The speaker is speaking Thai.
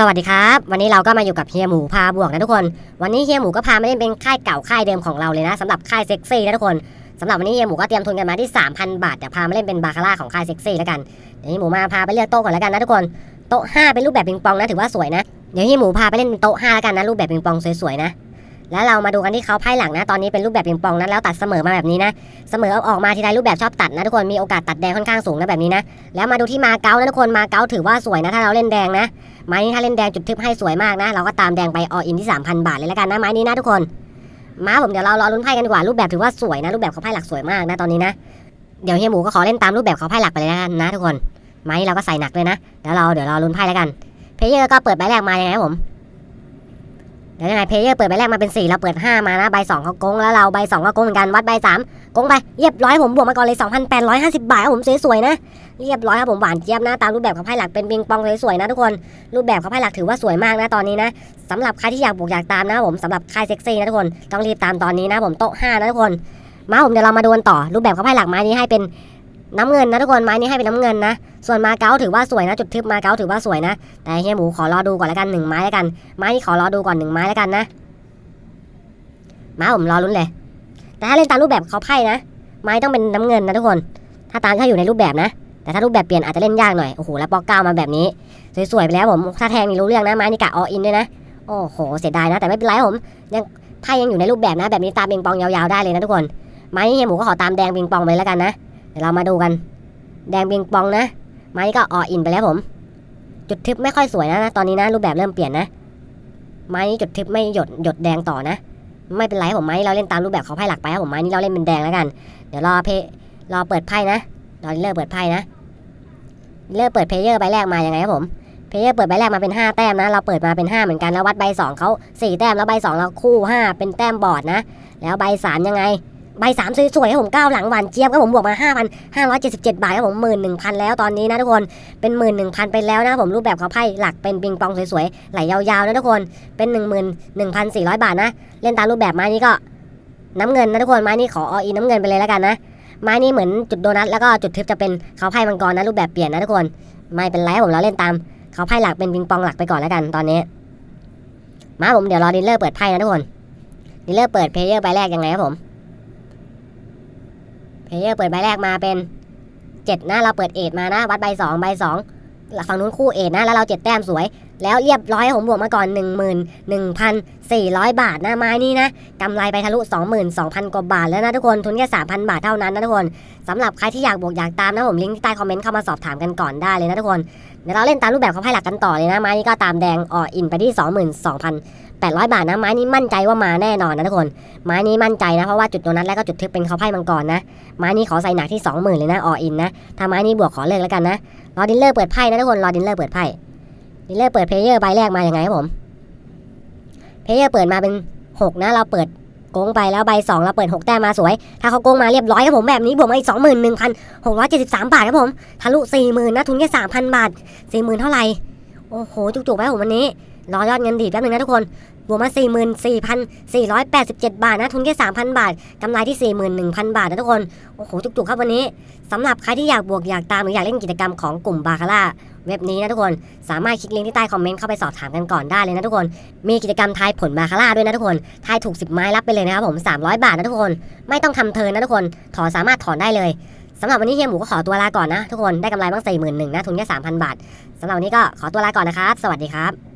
สวัสดีครับ วันนี้เราก็มาอยู่กับเฮียหมูพาบวกนะทุกคน วันนี้เฮียหมูก็พามาเล่นเป็นค่ายเก่าค่ายเดิมของเราเลยนะสำหรับค่ายเซ็กซี่นะทุกคนสำหรับวันนี้เฮียหมูก็เตรียมทุนกันมาที่ 3,000 บาทเดี๋ยวพามาเล่นเป็นบาคาร่าของค่ายเซ็กซี่แล้วกันเดี๋ยวเฮียหมูมาพาไปเลือกโต๊ะก่อนแล้วกันนะทุกคนโต๊ะ5เป็นรูปแบบปิงปองนะถือว่าสวยนะเดี๋ยวเฮียหมูพาไปเล่นเป็นโต๊ะ5แล้วกันนะรูปแบบปิงปองสวยๆนะ แล้วเรามาดูกันที่เขาไพ่หลังนะ ตอนนี้เป็นรูปแบบปิงปองนะแล้วตัดเสมอมาแบบนี้นะ เสมอเอาออกมาทีไรรูปแบบชอบตัดนะทุกคน มีโอกาสตัดแดงค่อนข้างสูงนะแบบนี้นะ แล้วมาดูที่มาเก๊านะทุกคน มาเก๊าถือว่าสวยนะถ้าเราเล่นแดงนะ ไม้นี้ถ้าเล่นแดงจุดทึบให้สวยมากนะ เราก็ตามแดงไปอออินที่ 3,000 บาทเลยแล้วกันนะไม้นี้นะทุกคน มาผมเดี๋ยวเรารอลุ้นไพ่กันดีกว่า รูปแบบถือว่าสวยนะ รูปแบบเขาไพ่หลักสวยมากนะตอนนี้นะ เดี๋ยวเฮียหมูก็ขอเล่นตามรูปแบบเขาไพ่หลักไปเลยนะทุกคน ไม้เราก็ใส่หนักเลยนะเดี๋ยวเราเดี๋ยวรอลุ้นไพ่แล้วกัน เพลเยอร์ก็เปิดใบแรกมายังไงครับผม เดี๋ยวยังไงเพลเยอร์เปิดใบแรกมาเป็น 4 เราเปิด 5 มานะใบ2เขาโกงแล้วเราใบ2ก็โกงเหมือนกันวัดใบ3โกงไปเรียบร้อยผมบวกมาก่อนเลย 2,850 บาทครับผมสวยๆนะเรียบร้อยครับผมหวานเจี๊ยบนะตามรูปแบบของไพ่หลักเป็นปิงปองสวยๆนะทุกคนรูปแบบของไพ่หลักถือว่าสวยมากนะตอนนี้นะสำหรับใครที่อยากบวกอยากตามนะผมสำหรับค่ายเซ็กซี่นะทุกคนต้องรีบตามตอนนี้นะผมโต๊ะ5นะทุกคนมาผมเดี๋ยวเรามาดูกันต่อรูปแบบของไพ่หลักไม้นี้ให้เป็น น้ำเงินนะทุกคนไม้นี้ให้เป็นน้ำเงินนะ ส่วนมาเก๊าถือว่าสวยนะ จุดทึบมาเก๊าถือว่าสวยนะ แต่เฮียหมูขอรอดูก่อนแล้วกันหนึ่งไม้แล้วกัน ไม้นี้ขอรอดูก่อนหนึ่งไม้แล้วกันนะ มาผมรอลุ้นเลย แต่ถ้าเล่นตามรูปแบบเขาไพ่นะ ไม้ต้องเป็นน้ำเงินนะทุกคน ถ้าตามถ้าอยู่ในรูปแบบนะ แต่ถ้ารูปแบบเปลี่ยนอาจจะเล่นยากหน่อย โอ้โห แล้วปอกเก้ามาแบบนี้ สวยๆไปแล้วผม ถ้าแทงนี่รู้เรื่องนะ ไม้นี่กะออินด้วยนะ โอ้โห เสียดายนะ แต่ไม่เป็นไรผม ยังไพ่ยังอยู่ในรูปแบบนะ แบบนี้ตามปิงปองยาวๆได้เลยนะทุกคน ไม้นี่เฮียหมูก็ขอตามแดงปิงปองไปแล้วกันนะ เดี๋ยวเรามาดูกัน แดงปิงปองนะ ไม้ก็ออินไปแล้วผม จุดทึบไม่ค่อยสวยนะตอนนี้นะรูปแบบเริ่มเปลี่ยนนะ ไม้นี้จุดทึบไม่หยดหยดแดงต่อนะ ไม่เป็นไรผมไม้เราเล่นตามรูปแบบเขาไพ่หลักไปครับผมไม้นี้เราเล่นเป็นแดงแล้วกัน เดี๋ยวรอเพรอเปิดไพ่นะรอเลิกเปิดไพ่นะเลิกเปิดเพลเยอร์ใบแรกมายังไงครับผมเพลเยอร์เปิดใบแรกมาเป็น 5 แต้มนะ เราเปิดมาเป็น 5 เหมือนกัน แล้ววัดใบ 2เขา4 แต้ม แล้วใบ 2 เราคู่ 5 เป็นแต้มบอร์ดนะ แล้วใบ 3 ยังไง ใบ3สวยๆครับผมก้าวหลังหวานเจี๊ยบครับผมบวกมา 5,577 บาทครับผม11,000 แล้วตอนนี้นะทุกคนเป็น 11,000 ไปแล้วนะผมรูปแบบเขาไพ่หลักเป็นปิงปองสวยๆไหลยาวๆนะทุกคนเป็น 11,400 บาทนะ เล่นตามรูปแบบไม้นี้ก็น้ำเงินนะทุกคนไม้นี้ขอออีน้ำเงินไปเลยแล้วกันนะไม้นี้เหมือนจุดโดนัทแล้วก็จุดทึบจะเป็นเขาไพ่มังกรนะรูปแบบเปลี่ยนนะทุกคนไม่เป็นไรผมเราเล่นตามเขาไพ่หลักเป็นปิงปองหลักไปก่อนแล้วกันตอนนี้ มาผมเดี๋ยวรอดีลเลอร์เปิดไพ่นะทุกคนดีลเลอร์เปิดเพลเยอร์ใบแรกยังไงครับผม เพลเยอร์เปิดใบแรกมาเป็นเจ็ดนะเราเปิดเอทมานะ วัดใบสองใบสองฝั่งนู้นคู่เอทนะแล้วเราเจ็ดแต้มสวย แล้วเรียบร้อยผมบวกมาก่อน 11,400 บาทนะไม้นี้นะกำไรไปทะลุ 22,000 กว่าบาทแล้วนะทุกคนทุนแค่ 3,000 บาทเท่านั้นนะทุกคนสำหรับใครที่อยากบวกอยากตามนะผมลิงก์ที่ใต้คอมเมนต์เข้ามาสอบถามกันก่อนได้เลยนะทุกคนเดี๋ยวเราเล่นตามรูปแบบเขาให้หลักกันต่อเลยนะไม้นี้ก็ตามแดงอออินไปที่ 22,800 บาทนะไม้นี้มั่นใจว่ามาแน่นอนนะทุกคน ไม้นี้มั่นใจนะเพราะว่าจุดตัวนั้นแล้วก็จุดทึบเป็นเขาไพ่มังกรนะไม้นี้ขอใส่หนักที่ 20,000เลยนะออินนะถ้าไม้นี้บวกขอเลิกแล้วกันนะรอดินเลอร์เปิดไพ่นะทุกคนรอดินเลอร์เปิดไพ่ ดินเลอร์เปิดเพลเยอร์ใบแรกมาอย่างไงครับผมเพลเยอร์เปิดมาเป็น 6 นะ เราเปิดโกงไปแล้วใบ 2 เราเปิด 6 แต้มมาสวย ถ้าเขาโกงมาเรียบร้อยครับผมแบบนี้บวกมาอีก 21,673 บาทครับผมทะลุ40,000นะทุนแค่3,000 บาท 40,000 เท่าไหร่ โอ้โห จุกๆไปผมวันนี้ รอยอดเงินดีดแป๊บนึงนะทุกคนบวกมา 44,487 บาทนะ ทุนแค่ 3,000 บาทกำไรที่ 41,000 บาทนะทุกคน โอ้โห จุกๆ ครับวันนี้สำหรับใครที่อยากบวกอยากตามหรืออยากเล่นกิจกรรมของกลุ่มบาคาร่าเว็บนี้นะทุกคน สามารถคลิกลิงก์ที่ใต้คอมเมนต์เข้าไปสอบถามกันก่อนได้เลยนะทุกคน มีกิจกรรมทายผลบาคาร่าด้วยนะทุกคน ทายถูก 10 ไม้รับไปเลยนะครับผม 300 บาทนะทุกคน ไม่ต้องทำเทินนะทุกคน ถอนสามารถถอนได้เลยสำหรับวันนี้เฮียหมูก็ขอตัวลาก่อนนะทุกคน ได้กำไรบ้าง41,000นะทุนแค่3,000บาทสำหรับวันนี้ก็ขอตัวลาก่อนนะครับ สวัสดีครับ